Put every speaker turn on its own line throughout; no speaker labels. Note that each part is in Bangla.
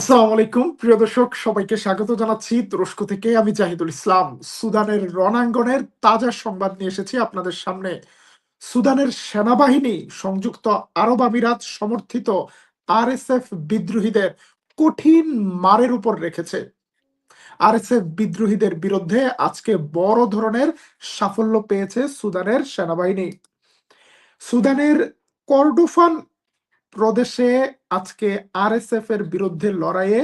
আসসালামু আলাইকুম। প্রিয় দর্শক, সবাইকে স্বাগত জানাচ্ছি। তুরস্ক থেকে আমি জাহিদুল ইসলাম। সুদানের রণাঙ্গনের তাজা সংবাদ নিয়ে এসেছি আপনাদের সামনে। সুদানের সেনাবাহিনী, সংযুক্ত আরব আমিরাত সমর্থিত আরএসএফ বিদ্রোহীদের কঠিন মারের উপর রেখেছে। আরএসএফ বিদ্রোহীদের বিরুদ্ধে আজকে বড় ধরনের সাফল্য পেয়েছে সুদানের সেনাবাহিনী। সুদানের কর্ডোফান প্রদেশে আজকে আরএসএফ এর বিরুদ্ধে লড়াইয়ে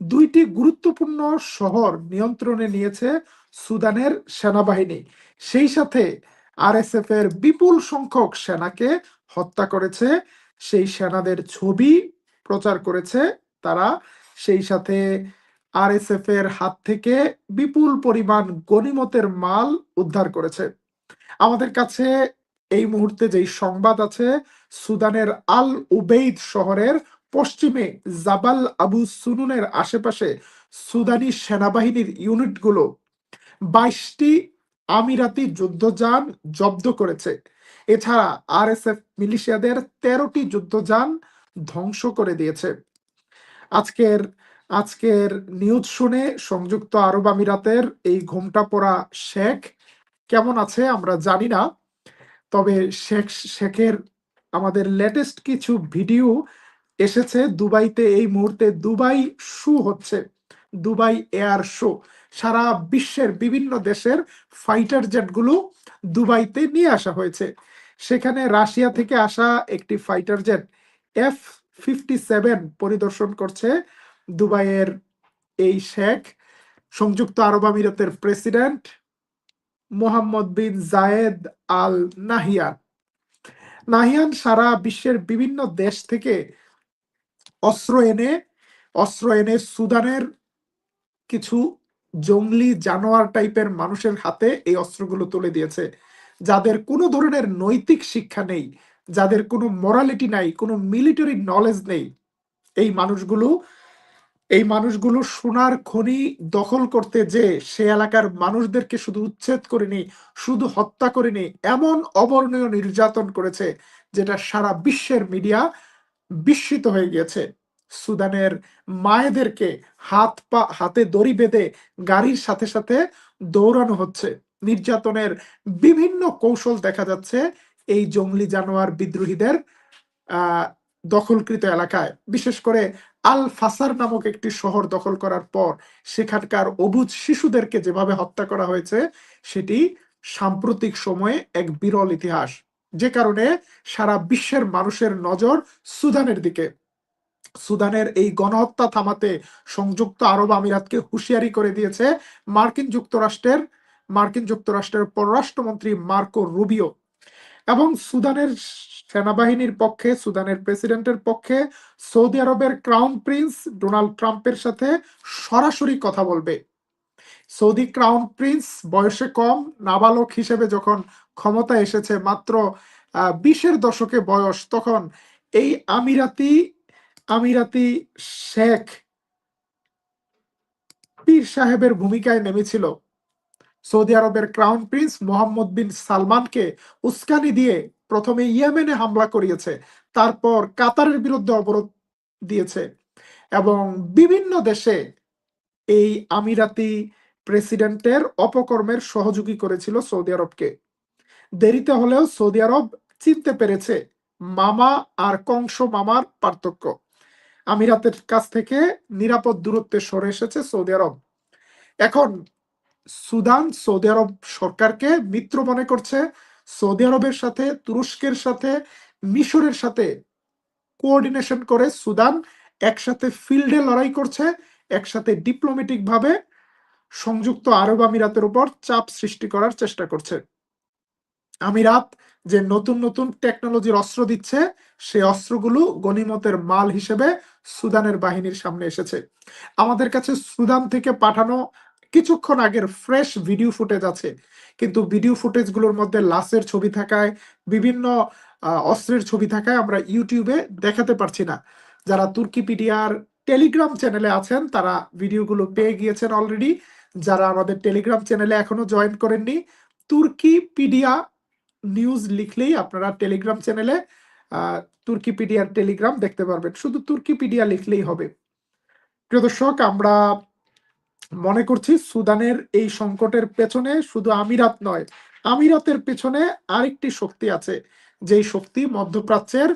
দুইটি গুরুত্বপূর্ণ শহর নিয়ন্ত্রণে নিয়েছে সুদানের সেনাবাহিনী। সেই সাথে আরএসএফ এর বিপুল সংখ্যক সেনাকে হত্যা করেছে, সেই সেনাদের ছবি প্রচার করেছে তারা, সেই সাথে আরএসএফ এর হাত থেকে বিপুল পরিমাণ গনিমতের মাল উদ্ধার করেছে। আমাদের কাছে এই মুহূর্তে যেই সংবাদ আছে, সুদানের আল উবেইদ শহরের পশ্চিমে জাবাল আবু সুনুনের আশেপাশে সুদানি সেনাবাহিনীর ইউনিটগুলো বাইশটি আমিরাতি যুদ্ধযান জব্দ করেছে। এছাড়া আর এস এফ মিলিশিয়াদের তেরোটি যুদ্ধযান ধ্বংস করে দিয়েছে। আজকের আজকের নিউজ শুনে সংযুক্ত আরব আমিরাতের এই ঘুমটা পড়া শেখ কেমন আছে আমরা জানি না। তবে শেখ, শেখের আমাদের লেটেস্ট কিছু ভিডিও এসেছে দুবাইতে এই মুহূর্তে দুবাই শু হচ্ছে, দুবাই এয়ার শো। সারা বিশ্বের বিভিন্ন দেশের ফাইটার জেটগুলো দুবাইতে নিয়ে আসা হয়েছে। সেখানে রাশিয়া থেকে আসা একটি fighter jet F fifty seven পরিদর্শন করছে দুবাইয়ের এই শেখ, সংযুক্ত আরব আমিরাতের president Mohammed bin Zayed Al Nahyan Nahyan সারা বিশ্বের বিভিন্ন দেশ থেকে অস্ত্র এনে অস্ত্র এনে সুদানের কিছু জঙ্গলি জানোয়ার টাইপের মানুষের হাতে এই অস্ত্রগুলো তুলে দিয়েছে, যাদের কোনো ধরনের নৈতিক শিক্ষা নেই, যাদের কোনো মোরালিটি নাই, কোনো মিলিটারি নলেজ নেই। এই মানুষগুলো এই মানুষগুলো সোনার খনি দখল করতে যে সে এলাকার মানুষদেরকে শুধু উচ্ছেদ করেনি, শুধু হত্যা করেনি, এমন অবর্ণীয় নির্যাতন করেছে যেটা সারা বিশ্বের মিডিয়া বিস্মিত হয়ে গিয়েছে। সুদানের মায়েদেরকে হাত পা, হাতে দড়ি বেঁধে গাড়ির সাথে সাথে দৌড়ানো হচ্ছে। নির্যাতনের বিভিন্ন কৌশল দেখা যাচ্ছে এই জঙ্গলি জানোয়ার বিদ্রোহীদের দখলকৃত এলাকায়। বিশেষ করে আল ফাসার নামক একটি শহর দখল করার পর সেখানকার অবুজ শিশুদেরকে যেভাবে হত্যা করা হয়েছে, সেটি সাম্প্রতিক সময়ে এক বিরল ইতিহাস। যে কারণে সারা বিশ্বের মানুষের নজর সুদানের দিকে। সুদানের এই গণহত্যা থামাতে সংযুক্ত আরব আমিরাতকে হুঁশিয়ারি করে দিয়েছে মার্কিন যুক্তরাষ্ট্রের মার্কিন যুক্তরাষ্ট্রের পররাষ্ট্রমন্ত্রী মার্কো রুবিও। এবং সুদানের সেনাবাহিনীর পক্ষে, সুদানের প্রেসিডেন্টের পক্ষে সৌদি আরবের ক্রাউন প্রিন্স ডোনাল্ড ট্রাম্পের সাথে সরাসরি কথা বলবে। সৌদি ক্রাউন প্রিন্স বয়সে কম, নাবালক হিসেবে যখন ক্ষমতা এসেছে মাত্র বিশের দশকে বয়স, তখন এই আমিরাতি আমিরাতি শেখ পীর সাহেবের ভূমিকায় নেমেছিল। সৌদি আরবের ক্রাউন প্রিন্স মোহাম্মদ বিন সালমানকে উস্কানি দিয়ে প্রথমে ইয়েমেনে হামলা করিয়েছে, তারপর কাতারের বিরুদ্ধে অবরোধ দিয়েছে এবং বিভিন্ন দেশে এই আমিরাতি প্রেসিডেন্টের অপকর্মের সহযোগী করেছিল সৌদি আরবকে। দেরিতে হলেও সৌদি আরব চিনতে পেরেছে মামা আর কংস মামার পার্থক্য। আমিরাতের কাছ থেকে নিরাপদ দূরত্বে সরে এসেছে সৌদি আরব। এখন সুদান সৌদি আরব সরকারকে মিত্র মনে করছে সৌদি আরবের সাথে, তুরস্কের সাথে, মিশরের সাথে কোঅর্ডিনেশন করে সুদান একসাথে ফিল্ডে লড়াই করছে, একসাথে ডিপ্লোমেটিক ভাবে সংযুক্ত আরব আমিরাতের উপর চাপ সৃষ্টি করার চেষ্টা করছে। আমিরাত যে নতুন নতুন টেকনোলজির অস্ত্র দিচ্ছে, সেই অস্ত্রগুলো গনিমতের মাল হিসেবে সুদানের বাহিনীর সামনে এসেছে। আমাদের কাছে সুদান থেকে পাঠানো কিছুক্ষণ আগের ফ্রেশ ভিডিও ফুটেজ আছে। কিন্তু ভিডিও ফুটেজগুলোর মধ্যে লাশের ছবি থাকায়, বিভিন্ন অস্ত্রের ছবি থাকায় আমরা ইউটিউবে দেখাতে পারছি না। যারা তুর্কিপিডিয়ার টেলিগ্রাম চ্যানেলে আছেন, তারা ভিডিওগুলো পেয়ে গিয়েছেন অলরেডি যারা আমাদের টেলিগ্রাম চ্যানেলে এখনও জয়েন করেননি, তুর্কিপিডিয়া নিউজ লিখলেই আপনারা টেলিগ্রাম চ্যানেলে তুর্কিপিডিয়ার টেলিগ্রাম দেখতে পারবেন। শুধু তুর্কিপিডিয়া লিখলেই হবে। প্রিয় দর্শক, আমরা মনে করছি সুদানের এই সংকটের পেছনে শুধু আমিরাত নয়, আমিরাতের পেছনে আরেকটি শক্তি আছে, যেই শক্তি মধ্যপ্রাচ্যের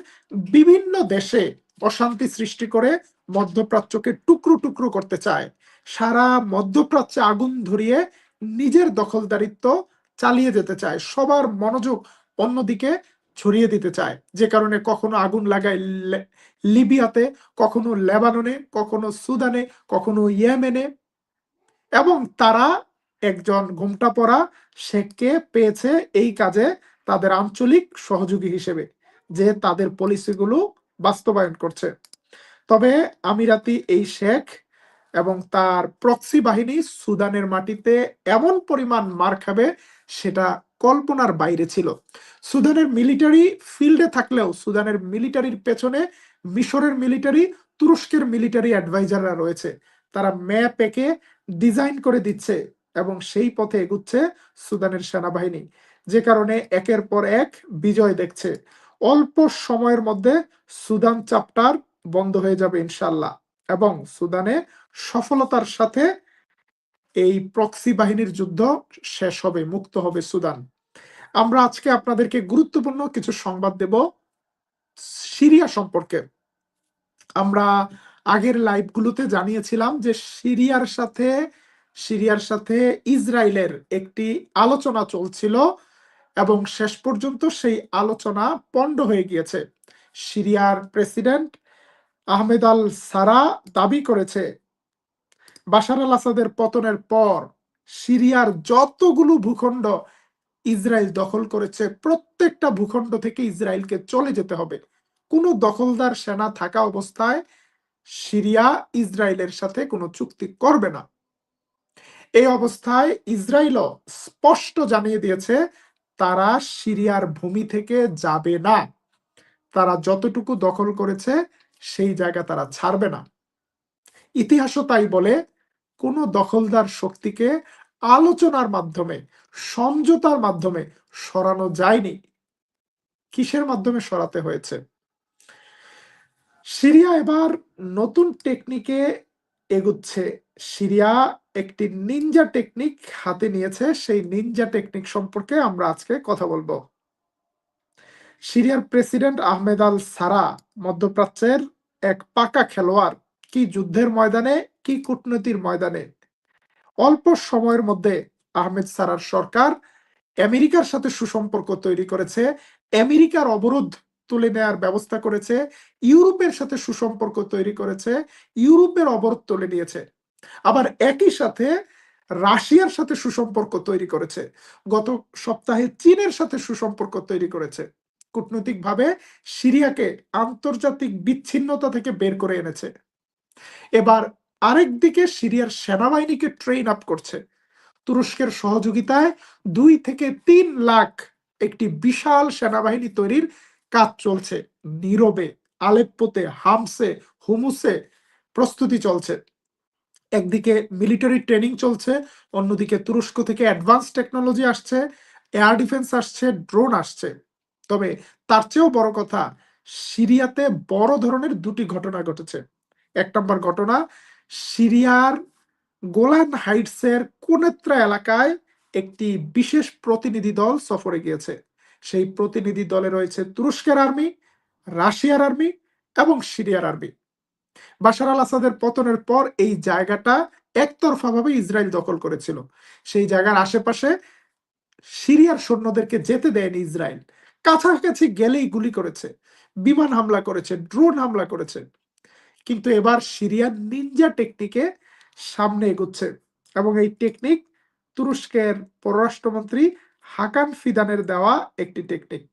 বিভিন্ন দেশে অশান্তি সৃষ্টি করে মধ্যপ্রাচ্যকে টুকরো টুকরো করতে চায়। সারা মধ্যপ্রাচ্যে আগুন ধরিয়ে নিজের দখলদারিত্ব চালিয়ে যেতে চায়, সবার মনোযোগ অন্যদিকে ছড়িয়ে দিতে চায়। যে কারণে কখনো আগুন লাগায় লিবিয়াতে, কখনো লেবাননে, কখনো সুদানে, কখনো ইয়েমেনে এবং তারা একজন ঘুমটা পড়া শেখকে পেয়েছে এই কাজে তাদের আঞ্চলিক সহযোগী হিসেবে, যে তাদের পলিসিগুলো বাস্তবায়ন করছে। তবে আমিরাতি এই শেখ এবং তার প্রক্সি বাহিনী সুদানের মাটিতে এমন পরিমাণ মার খাবে সেটা কল্পনার বাইরে ছিল। সুদানের মিলিটারি ফিল্ডে থাকলেও সুদানের মিলিটারির পেছনে মিশরের মিলিটারি, তুরস্কের মিলিটারি অ্যাডভাইজাররা রয়েছে। তারা ম্যাপ এঁকে ডিজাইন করে দিচ্ছে এবং সেই পথে এগুচ্ছে সুদানের সেনাবাহিনী, যে কারণে একের পর এক বিজয় দেখছে। অল্প সময়ের মধ্যে সুদান চাপ্টার বন্ধ হয়ে যাবে ইনশাল্লাহ এবং সুদানে সফলতার সাথে এই প্রক্সি বাহিনীর যুদ্ধ শেষ হবে, মুক্ত হবে সুদান। আমরা আজকে আপনাদেরকে গুরুত্বপূর্ণ কিছু সংবাদ দেব সিরিয়া সম্পর্কে। আমরা আগের লাইভগুলোতে জানিয়েছিলাম যে সিরিয়ার সাথে সিরিয়ার সাথে ইসরায়েলের একটি আলোচনা চলছিল এবং শেষ পর্যন্ত সেই আলোচনা পণ্ড হয়ে গিয়েছে। সিরিয়ার প্রেসিডেন্ট আহমেদ আল সারা দাবি করেছে, বাশার আল আসাদের পতনের পর সিরিয়ার যতগুলো ভূখণ্ড ইসরায়েল দখল করেছে, প্রত্যেকটা ভূখণ্ড থেকে ইসরায়েলকে চলে যেতে হবে। কোনো দখলদার সেনা থাকা অবস্থায় সিরিয়া ইসরায়েলের সাথে কোনো চুক্তি করবে না। এই অবস্থায় ইসরায়েলও স্পষ্ট জানিয়ে দিয়েছে, তারা সিরিয়ার ভূমি থেকে যাবে না। তারা যতটুকু দখল করেছে, সেই জায়গা তারা ছাড়বে না। ইতিহাসও তাই বলে, কোনো দখলদার শক্তিকে আলোচনার মাধ্যমে, সমঝোতার মাধ্যমে সরানো যায়নি। কিসের মাধ্যমে সরাতে হয়েছে? সিরিয়া এবার নতুন টেকনিকে এগুচ্ছে। সিরিয়া একটি নিনজা টেকনিক হাতে নিয়েছে। সেই নিনজা টেকনিক সম্পর্কে আমরা আজকে কথা বলব। সিরিয়ার প্রেসিডেন্ট আহমেদ আল সারা, মধ্যপ্রাচ্যের এক পাকা খেলোয়াড়, কি যুদ্ধের ময়দানে, কি কূটনীতির ময়দানে। অল্প সময়ের মধ্যে আহমেদ সারার সরকার আমেরিকার সাথে সুসম্পর্ক তৈরি করেছে। আমেরিকার অবরোধ তুলে নেয়ার ব্যবস্থা করেছে, ইউরোপের সাথে সুসম্পর্ক তৈরি করেছে, ইউরোপের অবরোধ তুলে নিয়েছে। আবার একই সাথে রাশিয়ার সাথে সুসম্পর্ক তৈরি করেছে। গত সপ্তাহে চীনের সাথে সুসম্পর্ক তৈরি করেছে। কূটনৈতিকভাবে সিরিয়াকে আন্তর্জাতিক বিচ্ছিন্নতা থেকে বের করে এনেছে। এবার আরেক দিকে সিরিয়ার সেনাবাহিনীকে ট্রেন আপ করছে। তুরস্কের সহযোগিতায় দুই থেকে তিন লাখ একটি বিশাল সেনাবাহিনী তৈরির কাজ চলছে, নীরবে, আলেপ্পোতে, হামসে, হুমুসে প্রস্তুতি চলছে। একদিকে মিলিটারি ট্রেনিং চলছে, অন্যদিকে তুরস্ক থেকে অ্যাডভান্স টেকনোলজি আসছে এয়ার ডিফেন্স আসছে ড্রোন আসছে। তবে তার চেয়েও বড় কথা, সিরিয়াতে বড় ধরনের দুটি ঘটনা ঘটেছে। এক নম্বর ঘটনা, সিরিয়ার গোলান হাইটসের কোনেত্রা এলাকায় একটি বিশেষ প্রতিনিধি দল সফরে গিয়েছে। সেই প্রতিনিধি দলে রয়েছে তুরস্কের আর্মি, রাশিয়ার আর্মি এবং সিরিয়ার আর্মি। বাশার আল আসাদের পতনের পর এই জায়গাটা একতরফাভাবে ইসরায়েল দখল করেছিল। সেই জায়গার আশেপাশে সিরিয়ার সৈন্যদেরকে যেতে দেয়নি ইসরায়েল। কাছাকাছি গেলেই গুলি করেছে, বিমান হামলা করেছে, ড্রোন হামলা করেছে। কিন্তু এবার সিরিয়ার নিনজা টেকনিকে সামনে এগোচ্ছে এবং এই টেকনিক তুরস্কের পররাষ্ট্রমন্ত্রী হাকান ফিদানের দেওয়া একটি টেকনিক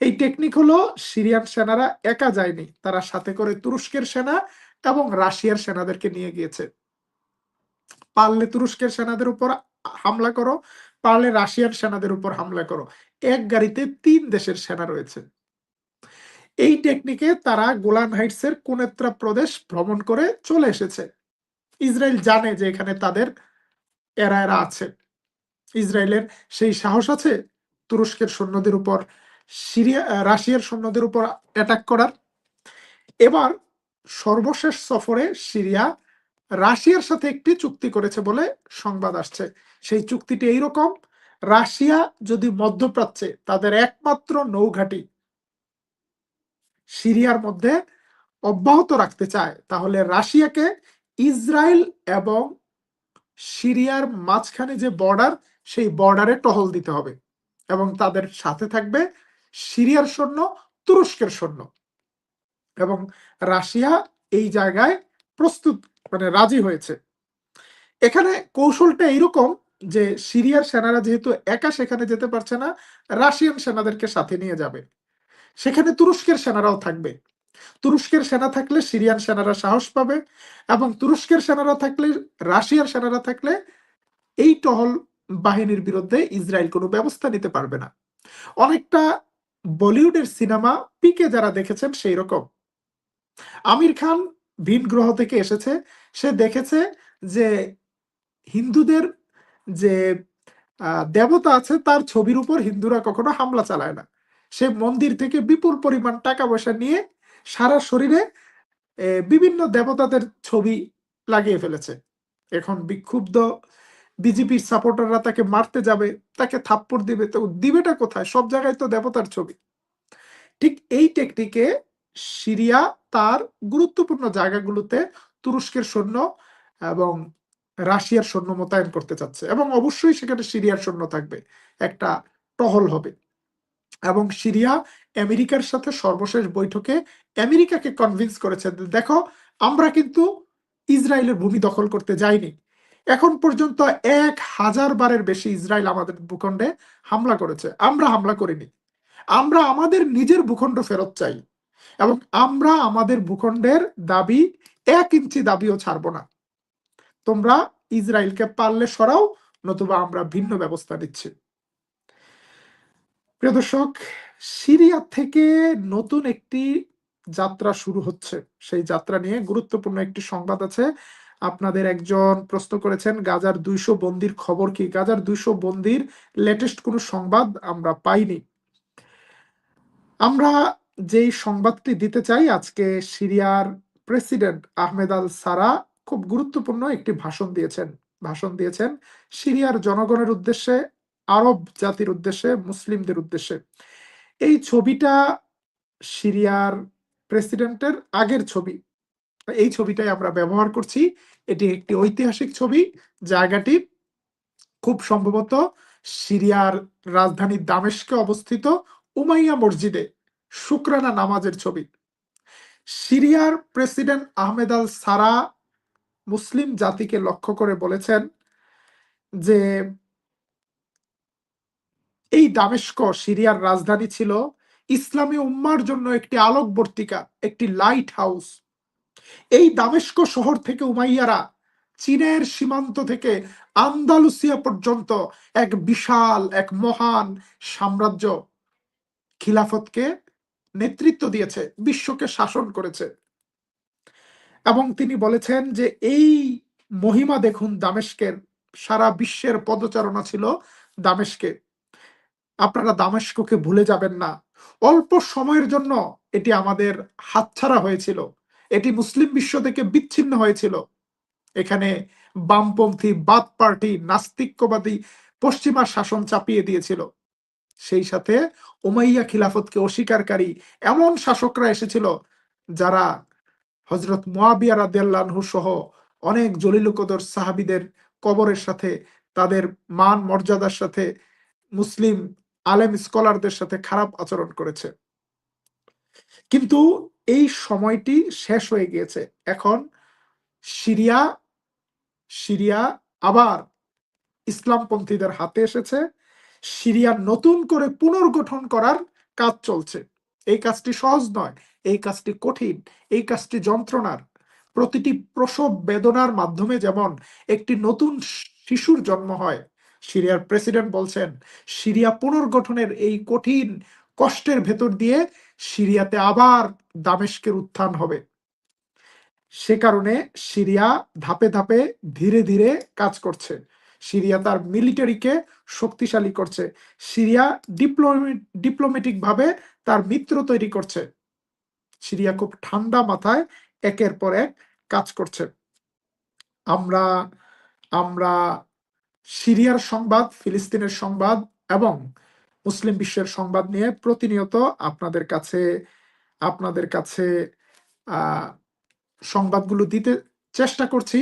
এই টেকনিক হলো সিরিয়ান সেনারা একা যায়নি, তারা সাথে করে তুরস্কের সেনা এবং রাশিয়ার সেনাদেরকে নিয়ে গিয়েছে। পারলে তুরস্কের সেনাদের উপর হামলা করো, পারলে রাশিয়ার সেনাদের উপর হামলা করো। এক গাড়িতে তিন দেশের সেনা রয়েছে। এই টেকনিকে তারা গোলান হাইটসের কোনেত্রা প্রদেশ ভ্রমণ করে চলে এসেছে। ইসরায়েল জানে যে এখানে তাদের এরা এরা আছে। ইসরায়েলের সেই সাহস আছে তুরস্কের সৈন্যদের উপর, সিরিয়া রাশিয়ার সৈন্যদের উপর অ্যাটাক করার। এবার সর্বশেষ সফরে সিরিয়া রাশিয়ার সাথে একটি চুক্তি করেছে বলে সংবাদ আসছে। সেই চুক্তিটি এইরকম, রাশিয়া যদি মধ্যপ্রাচ্যে তাদের একমাত্র নৌঘাটি সিরিয়ার মধ্যে অব্যাহত রাখতে চায়, তাহলে রাশিয়াকে ইসরায়েল এবং সিরিয়ার মাঝখানে যে বর্ডার সেই বর্ডারে টহল দিতে হবে এবং তাদের সাথে থাকবে সিরিয়ার সৈন্য, তুরস্কের সৈন্য। এবং রাশিয়া এই জায়গায় প্রস্তুত মানে রাজি হয়েছে। এখানে কৌশলটা এইরকম যে সিরিয়ার সেনারা যেহেতু একা সেখানে যেতে পারছে না, রাশিয়ান সেনাদেরকে সাথে নিয়ে যাবে। সেখানে তুরস্কের সেনারাও থাকবে। তুরস্কের সেনা থাকলে সিরিয়ান সেনারা সাহস পাবে এবং তুরস্কের সেনারা থাকলে, রাশিয়ার সেনারা থাকলে এই টহল বাহিনীর বিরুদ্ধে ইসরায়েল কোনো ব্যবস্থা নিতে পারবে না। অনেকটা বলিউডের সিনেমা পিকে যারা দেখেছেন সেই রকম। আমির খান ভিন গ্রহ থেকে এসেছে। সে দেখেছে যে হিন্দুদের যে দেবতা আছে তার ছবির উপর হিন্দুরা কখনো হামলা চালায় না। সে মন্দির থেকে বিপুল পরিমাণ টাকা পয়সা নিয়ে সারা শরীরে বিভিন্ন দেবতাদের ছবি লাগিয়ে ফেলেছে। এখন বিক্ষুব্ধ বিজেপির সাপোর্টাররা তাকে মারতে যাবে, তাকে থাপ্পড় দিবে, তো দিবেটা কোথায়? সব জায়গায় তো দেবতার ছবি। ঠিক এই টেকনিকে সিরিয়া তার গুরুত্বপূর্ণ জায়গাগুলোতে তুরস্কের সৈন্য এবং রাশিয়ার সৈন্য মোতায়েন করতে চাচ্ছে এবং অবশ্যই সেখানে সিরিয়ার সৈন্য থাকবে। একটা টহল হবে। এবং সিরিয়া আমেরিকার সাথে সর্বশেষ বৈঠকে আমেরিকাকে কনভিন্স করেছে দেখো, আমরা কিন্তু ইসরায়েলের ভূমি দখল করতে যাইনি। এখন পর্যন্ত এক হাজার বারের বেশি ইসরায়েল আমাদের ভূখণ্ডে হামলা করেছে। আমরা হামলা করিনি। আমরা আমাদের নিজের ভূখণ্ড ফেরত চাই এবং আমরা আমাদের ভূখণ্ডের দাবি এক ইঞ্চি দাবিও ছাড়ব না। তোমরা ইসরায়েলকে পারলে সরাও, নতুবা আমরা ভিন্ন ব্যবস্থা নিচ্ছি। প্রিয় দর্শক, সিরিয়া থেকে নতুন একটি যাত্রা শুরু হচ্ছে। সেই যাত্রা নিয়ে গুরুত্বপূর্ণ একটি সংবাদ আছে। আপনাদের একজন প্রশ্ন করেছেন, গাজার দুইশো বন্দির খবর কি? গাজার দুইশো বন্দির লেটেস্ট কোনো সংবাদ আমরা পাইনি। আমরা যেই সংবাদটি দিতে চাই, আজকে সিরিয়ার প্রেসিডেন্ট আহমেদ আল সারা খুব গুরুত্বপূর্ণ একটি ভাষণ দিয়েছেন। ভাষণ দিয়েছেন সিরিয়ার জনগণের উদ্দেশ্যে, আরব জাতির উদ্দেশ্যে, মুসলিমদের উদ্দেশ্যে। এই ছবিটা সিরিয়ার প্রেসিডেন্টের আগের ছবি। এই ছবিটাই আমরা ব্যবহার করছি। এটি একটি ঐতিহাসিক ছবি। জায়গাটি খুব সম্ভবত সিরিয়ার রাজধানী দামেশকে অবস্থিত উমাইয়া মসজিদে শুক্রানা নামাজের ছবি। সিরিয়ার প্রেসিডেন্ট আহমেদ আল সারা মুসলিম জাতিকে লক্ষ্য করে বলেছেন যে এই দামেস্ক সিরিয়ার রাজধানী ছিল ইসলামী উম্মার জন্য একটি আলোকবর্তিকা, একটি লাইট হাউস এই দামেস্ক শহর থেকে উমাইয়ারা চীনের সীমান্ত থেকে আন্দালুসিয়া পর্যন্ত এক বিশাল, এক মহান সাম্রাজ্য খিলাফতকে নেতৃত্ব দিয়েছে, বিশ্বকে শাসন করেছে। এবং তিনি বলেছেন যে এই মহিমা দেখুন দামেস্কের, সারা বিশ্বের পদচারণা ছিল দামেস্কে। আপনারা দামেস্ককে ভুলে যাবেন না। অল্প সময়ের জন্য এটি আমাদের হাতছাড়া হয়েছিল। এটি মুসলিম বিশ্ব থেকে বিচ্ছিন্ন হয়েছিল। এখানে বামপন্থী বাদ পার্টি নাস্তিক্যবাদী পশ্চিমা শাসন চাপিয়ে দিয়েছিল। সেই সাথে ওমাইয়া খিলাফতকে অস্বীকারী এমন শাসকরা এসেছিল যারা হজরত মোয়াবিয়া রাদিয়াল্লাহু সহ অনেক জলিলুকদর সাহাবিদের কবরের সাথে, তাদের মান মর্যাদার সাথে, মুসলিম আলেম স্কলারদের সাথে খারাপ আচরণ করেছে। কিন্তু এই সময়টি শেষ হয়ে গিয়েছে। এখন সিরিয়া সিরিয়া আবার ইসলামপন্থীদের হাতে এসেছে। সিরিয়া নতুন করে পুনর্গঠন করার কাজ চলছে। এই কাজটি সহজ নয়, এই কাজটি কঠিন, এই কাজটি যন্ত্রণার। প্রতিটি প্রসব বেদনার মাধ্যমে যেমন একটি নতুন শিশুর জন্ম হয়, সিরিয়ার প্রেসিডেন্ট বলছেন, সিরিয়া পুনর্গঠনের এই কঠিন কষ্টের ভেতর দিয়ে সিরিয়াতে আবার দামেস্কের উত্থান হবে। সে কারণে সিরিয়া ধাপে ধাপে ধীরে ধীরে কাজ করছে। সিরিয়া তার মিলিটারিকে শক্তিশালী করছে। সিরিয়া ডিপ্লোমেটিক ভাবে তার মিত্র তৈরি করছে। সিরিয়া খুব ঠান্ডা মাথায় একের পর এক কাজ করছে। আমরা আমরা সিরিয়ার সংবাদ, ফিলিস্তিনের সংবাদ এবং মুসলিম বিশ্বের সংবাদ নিয়ে প্রতিনিয়ত আপনাদের কাছে আপনাদের কাছে সংবাদগুলো দিতে চেষ্টা করছি।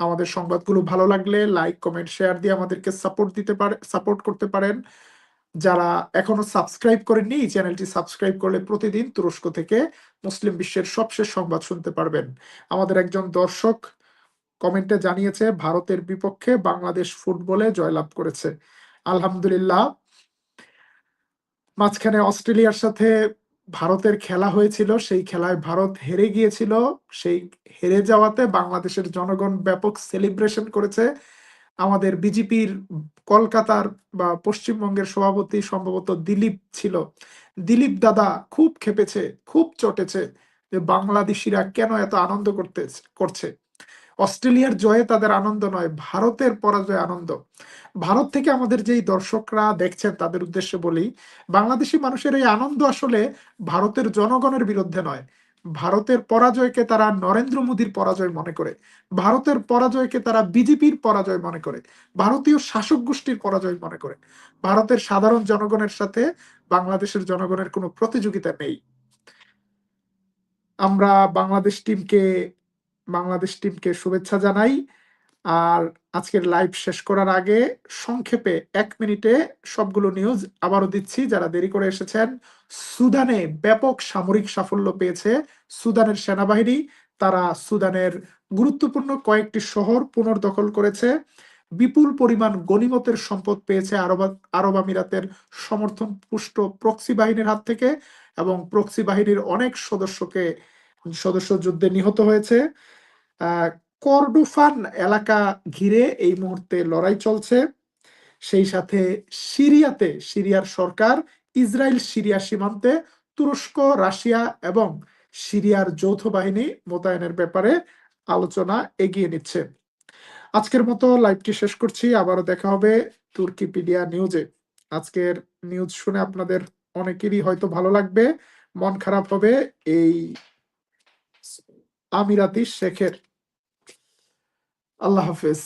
আমাদের সংবাদগুলো ভালো লাগলে লাইক, কমেন্ট, শেয়ার দিয়ে আমাদেরকে সাপোর্ট দিতে পারে, সাপোর্ট করতে পারেন। যারা এখনও সাবস্ক্রাইব করেননি, এই চ্যানেলটি সাবস্ক্রাইব করলে প্রতিদিন তুরস্ক থেকে মুসলিম বিশ্বের সবশেষ সংবাদ শুনতে পারবেন। আমাদের একজন দর্শক কমেন্টে জানিয়েছে, ভারতের বিপক্ষে বাংলাদেশ ফুটবলে জয়লাভ করেছে। আলহামদুলিল্লাহ। মাঝখানে অস্ট্রেলিয়ার সাথে ভারতের খেলা হয়েছিল, সেই খেলায় ভারত হেরে গিয়েছিল। সেই হেরে যাওয়াতে বাংলাদেশের জনগণ ব্যাপক সেলিব্রেশন করেছে। আমাদের বিজেপির কলকাতার বা পশ্চিমবঙ্গের সভাপতি সম্ভবত দিলীপ ছিল। দিলীপ দাদা খুব খেপেছে, খুব চটেছে যে বাংলাদেশিরা কেন এত আনন্দ করতে করছে? অস্ট্রেলিয়ার জয়ে তাদের আনন্দ নয়, ভারতের পরাজয় আনন্দ। ভারত থেকে আমাদের যেই দর্শকরা দেখছেন, তাদের উদ্দেশ্যে বলি, বাংলাদেশি মানুষের এই আনন্দ আসলে ভারতের জনগণের বিরুদ্ধে নয়। ভারতের পরাজয়কে তারা নরেন্দ্র মোদীর পরাজয় মনে করে, ভারতের পরাজয়কে তারা বিজেপির পরাজয় মনে করে, ভারতীয় শাসক গোষ্ঠীর পরাজয় মনে করে। ভারতের সাধারণ জনগণের সাথে বাংলাদেশের জনগণের কোনো প্রতিযোগিতা নেই। আমরা বাংলাদেশ টিমকে বাংলাদেশ টিমকে শুভেচ্ছা জানাই। আর আজকের লাইভ শেষ করার আগে সংক্ষেপে এক মিনিটে সবগুলো নিউজ আবারও দিচ্ছি। যারা দেরি করে এসেছেন, সুদানে ব্যাপক সামরিক সাফল্য পেয়েছে সুদানের সেনাবাহিনী। তারা সুদানের গুরুত্বপূর্ণ কয়েকটি শহর পুনর্দখল করেছে। বিপুল পরিমাণ গনিমতের সম্পদ পেয়েছে আরব আরব আমিরাতের সমর্থন পুষ্ট প্রক্সি বাহিনীর হাত থেকে এবং প্রক্সি বাহিনীর অনেক সদস্যকে, সদস্য যুদ্ধে নিহত হয়েছে। কর্ডোফান এলাকা ঘিরে এই মুহূর্তে লড়াই চলছে। সেই সাথে সিরিয়াতে, সিরিয়ার সরকার, ইসরায়েল সিরিয়া সীমান্তে, তুরস্ক, রাশিয়া এবং সিরিয়ার যৌথ বাহিনী মোতায়েনের ব্যাপারে আলোচনা এগিয়ে নিচ্ছে। আজকের মতো লাইভটি শেষ করছি। আবারও দেখা হবে তুর্কিপিডিয়া নিউজে। আজকের নিউজ শুনে আপনাদের অনেকেরই হয়তো ভালো লাগবে, মন খারাপ হবে। এই আমিরাতি শেখের আল্লাহ হাফেজ।